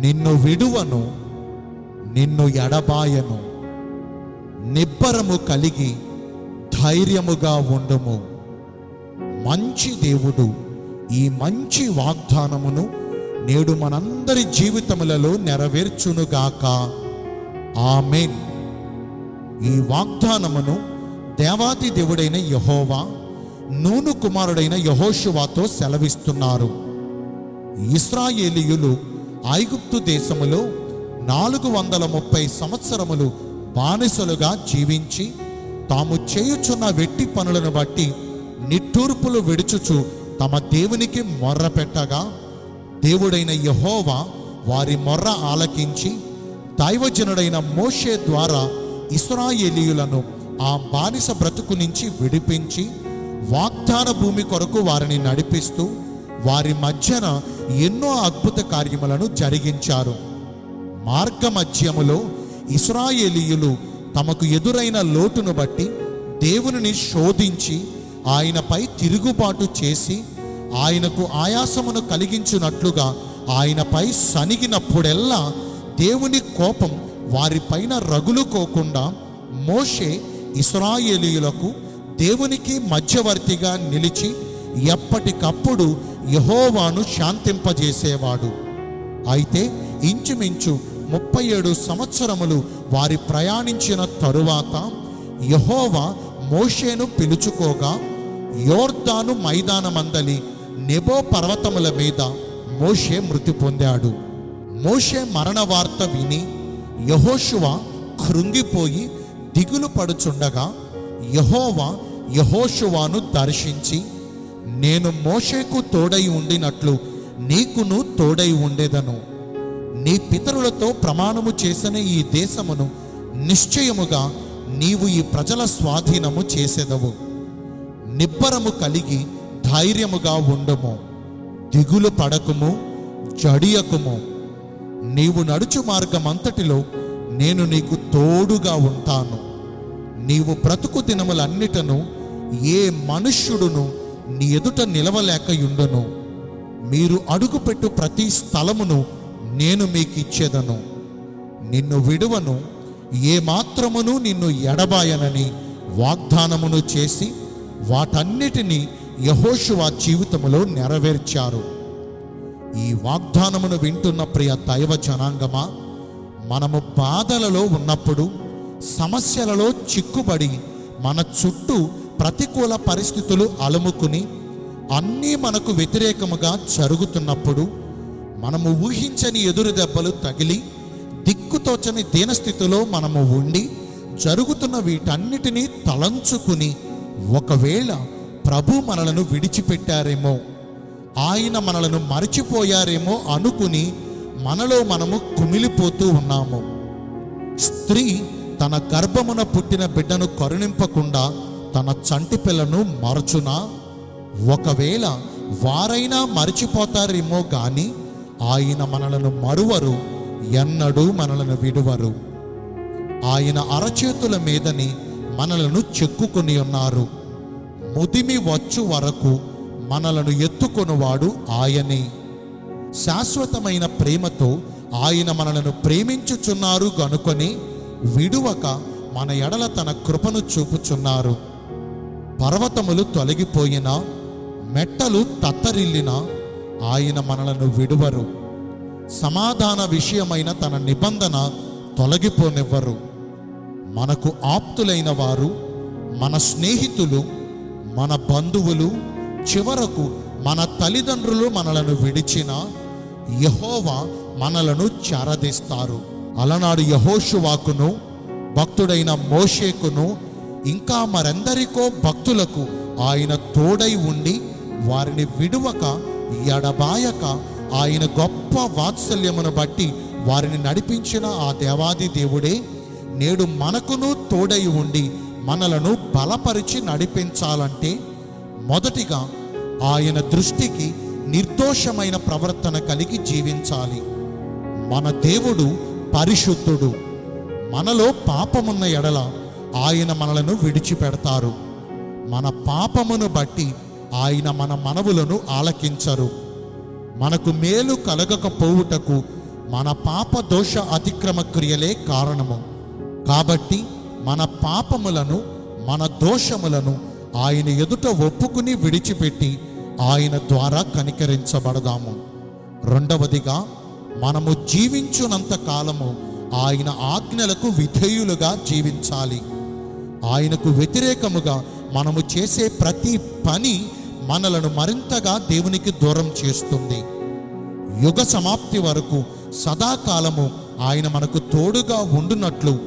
నిన్ను విడువను నిన్ను ఎడబాయను. నిబ్బరము కలిగి ధైర్యముగా ఉండుము. మంచి దేవుడు ఈ మంచి వాగ్దానమును నేడు మనందరి జీవితములలో నెరవేర్చునుగాక. ఆమెన్. ఈ వాగ్దానమును దేవాది దేవుడైన యహోవా నూను కుమారుడైన యహోశువాతో సెలవిస్తున్నారు. ఇస్రాయేలీయులు ఐగుప్తు దేశములో నాలుగు వందల ముప్పై సంవత్సరములు బానిసలుగా జీవించి తాము చేయుచున్న వెట్టి పనులను బట్టి నిట్టూర్పులు విడుచుచు తమ దేవునికి మొర్ర పెట్టగా దేవుడైన యహోవా వారి మొర్ర ఆలకించి దైవజనుడైన మోషే ద్వారా ఇస్రాయేలీయులను ఆ బానిస బ్రతుకు నుంచి విడిపించి వాగ్దాన భూమి కొరకు వారిని నడిపిస్తూ వారి మధ్యన ఎన్నో అద్భుత కార్యములను జరిగించారు. మార్గమధ్యములో ఇస్రాయేలీయులు తమకు ఎదురైన లోటును బట్టి దేవునిని శోధించి ఆయనపై తిరుగుబాటు చేసి ఆయనకు ఆయాసమును కలిగించినట్లుగా ఆయనపై సనిగినప్పుడెల్లా దేవుని కోపం వారిపైన రగులుకోకుండా మోషే ఇస్రాయేలీయులకు దేవునికి మధ్యవర్తిగా నిలిచి ఎప్పటికప్పుడు యహోవాను శాంతింపజేసేవాడు. అయితే ఇంచుమించు ముప్పై ఏడు సంవత్సరములు వారి ప్రయాణించిన తరువాత యహోవా మోషేను పిలుచుకోగా యోర్దాను మైదానమందలి నెబో పర్వతముల మీద మోషే మృతి పొందాడు. మోషే మరణ వార్త విని యహోషువ కృంగిపోయి దిగులు పడుచుండగా యహోవా యహోషువాను దర్శించి నేను మోషేకు తోడై ఉండినట్లు నీకును తోడై ఉండేదను. నీ పితరులతో ప్రమాణము చేసిన ఈ దేశమును. నిశ్చయముగా నీవు ఈ ప్రజల స్వాధీనము చేసేదవు. నిబ్బరము కలిగి ధైర్యముగా ఉండము. దిగులు పడకుము జడియకుము. నీవు నడుచు మార్గమంతటిలో నేను నీకు తోడుగా ఉంటాను. నీవు బ్రతుకు దినములన్నిటను ఏ మనుష్యుడును నీ ఎదుట నిలవలేకయుండను మీరు అడుగుపెట్టు ప్రతి స్థలమును నేను మీకు ఇచ్చేదను నిన్ను విడువను. ఏ నిన్ను ఎడబాయనని వాగ్దానమును చేసి వాటన్నిటినీ యహోషువ జీవితములో నెరవేర్చారు. ఈ వాగ్దానమును వింటున్న ప్రియ దైవ జనాంగమా మనము బాధలలో ఉన్నప్పుడు సమస్యలలో చిక్కుబడి మన చుట్టూ ప్రతికూల పరిస్థితులు అలుముకుని అన్నీ మనకు వ్యతిరేకముగా జరుగుతున్నప్పుడు మనము ఊహించని ఎదురు దెబ్బలు తగిలి దిక్కుతోచని దీనస్థితిలో మనము ఉండి జరుగుతున్న వీటన్నిటినీ తలంచుకుని ఒకవేళ ప్రభు మనలను విడిచిపెట్టారేమో ఆయన మనలను మరచిపోయారేమో అనుకుని మనలో మనము కుమిలిపోతూ ఉన్నాము. స్త్రీ తన గర్భమున పుట్టిన బిడ్డను కరుణింపకుండా తన చంటి పిల్లను మరచునా? ఒకవేళ వారైనా మరిచిపోతారేమో గాని ఆయన మనలను మరువరు ఎన్నడూ మనలను విడువరు. ఆయన అరచేతుల మీదని మనలను చెక్కుకొని ఉన్నారు. ముదిమి వచ్చు వరకు మనలను ఎత్తుకొనువాడు ఆయనే. శాశ్వతమైన ప్రేమతో ఆయన మనలను ప్రేమించుచున్నారు గనుకొని విడువక మన ఎడల తన కృపను చూపుచున్నారు. పర్వతములు తొలగిపోయినా మెట్టలు తత్తరిల్లినా ఆయన మనలను విడువరు. సమాధాన విషయమైన తన నిబంధన తొలగిపోనివ్వరు. మనకు ఆప్తులైన వారు మన స్నేహితులు మన బంధువులు చివరకు మన తల్లిదండ్రులు మనలను విడిచిన యహోవా మనలను చారదీస్తారు. అలనాడు యహోషువాకును భక్తుడైన మోషేకును ఇంకా మరెందరికో భక్తులకు ఆయన తోడై ఉండి వారిని విడువక ఎడబాయక ఆయన గొప్ప వాత్సల్యమును బట్టి వారిని నడిపించిన ఆ దేవాది దేవుడే నేడు మనకును తోడై ఉండి మనలను బలపరిచి నడిపించాలంటే మొదటిగా ఆయన దృష్టికి నిర్దోషమైన ప్రవర్తన కలిగి జీవించాలి. మన దేవుడు పరిశుద్ధుడు. మనలో పాపమున్న ఎడల ఆయన మనలను విడిచిపెడతారు. మన పాపమును బట్టి ఆయన మన మనవులను ఆలకించరు. మనకు మేలు కలగకపోవుటకు మన పాప దోష అతిక్రమ క్రియలే కారణము. కాబట్టి మన పాపములను మన దోషములను ఆయన ఎదుట ఒప్పుకుని విడిచిపెట్టి ఆయన ద్వారా కనికరించబడదాము. రెండవదిగా మనము జీవించునంత కాలము ఆయన ఆజ్ఞలకు విధేయులుగా జీవించాలి. ఆయనకు వ్యతిరేకముగా మనము చేసే ప్రతి పని మనలను మరింతగా దేవునికి దూరం చేస్తుంది. యుగ సమాప్తి వరకు సదాకాలము ఆయన మనకు తోడుగా ఉండునట్లు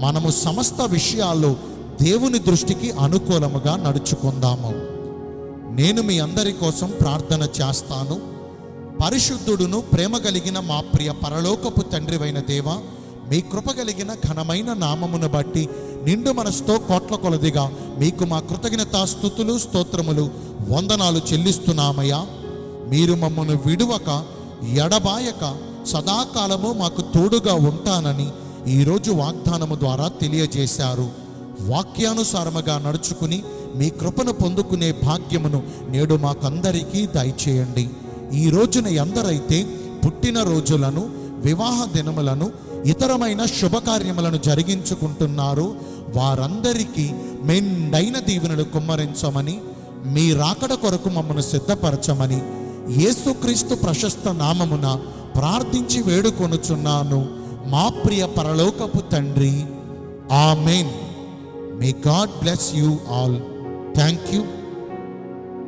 మనము సమస్త విషయాల్లో దేవుని దృష్టికి అనుకూలముగా నడుచుకుందాము. నేను మీ అందరి కోసం ప్రార్థన చేస్తాను. పరిశుద్ధుడును ప్రేమ కలిగిన మా ప్రియ పరలోకపు తండ్రివైన దేవ మీ కృప కలిగిన ఘనమైన నామమును బట్టి నిండు మనసుతో కోట్ల కొలదిగా మీకు మా కృతజ్ఞత స్థుతులు స్తోత్రములు వందనాలు చెల్లిస్తున్నామయ్యా. మీరు మమ్మను విడువక ఎడబాయక సదాకాలము మాకు తోడుగా ఉంటానని ఈరోజు వాగ్దానము ద్వారా తెలియజేశారు. వాక్యానుసారముగా నడుచుకుని మీ కృపను పొందుకునే భాగ్యమును నేడు మాకందరికీ దయచేయండి. ఈ రోజున ఎందరైతే పుట్టిన రోజులను వివాహ దినములను ఇతరమైన శుభకార్యములను జరిగించుకుంటున్నారో వారందరికీ మెండైన దీవెనలు కుమ్మరించమని మీ రాకడ కొరకు మమ్మను సిద్ధపరచమని యేసుక్రీస్తు ప్రశస్త నామమున ప్రార్థించి వేడుకొనుచున్నాను. మా ప్రియ పరలోకపు తండ్రి amen. May God bless you all thank you